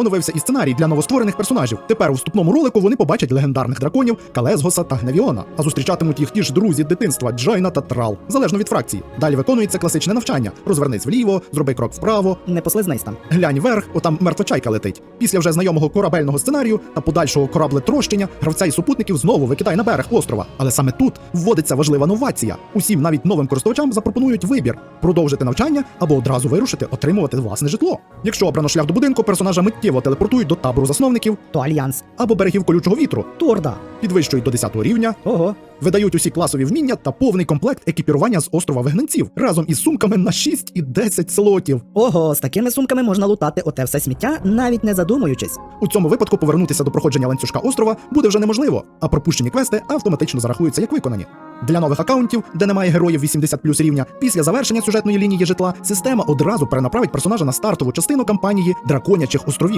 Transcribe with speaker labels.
Speaker 1: Оновився і сценарій для новостворених персонажів. Тепер у вступному ролику вони побачать легендарних драконів Калезгоса та Гневіона, а зустрічатимуть їх ті ж друзі дитинства Джайна та Трал, залежно від фракції. Далі виконується класичне навчання: розвернись вліво, зроби крок вправо,
Speaker 2: Не послизнись там.
Speaker 1: глянь вверх, отам мертва чайка летить. Після вже знайомого корабельного сценарію та подальшого кораблетрощення гравця і супутників знову викидає на берег острова. Але саме тут вводиться важлива новація. Усім, навіть новим користувачам, запропонують вибір продовжити навчання або одразу вирушити отримувати власне житло. Якщо обрано шлях до будинку, персонажа миттєво телепортують до табору засновників
Speaker 2: То альянс.
Speaker 1: або берегів колючого вітру,
Speaker 2: Турда.
Speaker 1: підвищують до 10 рівня,
Speaker 2: Ого.
Speaker 1: видають усі класові вміння та повний комплект екіпірування з острова вигнанців разом із сумками на 6 і 10 слотів.
Speaker 2: Ого, з такими сумками можна лутати оте все сміття, навіть не задумуючись.
Speaker 1: У цьому випадку повернутися до проходження ланцюжка острова буде вже неможливо, а пропущені квести автоматично зарахуються як виконані. Для нових акаунтів, де немає героїв 80 плюс рівня, після завершення сюжетної лінії житла, система одразу перенаправить персонажа на стартову частину кампанії Драконячих островів,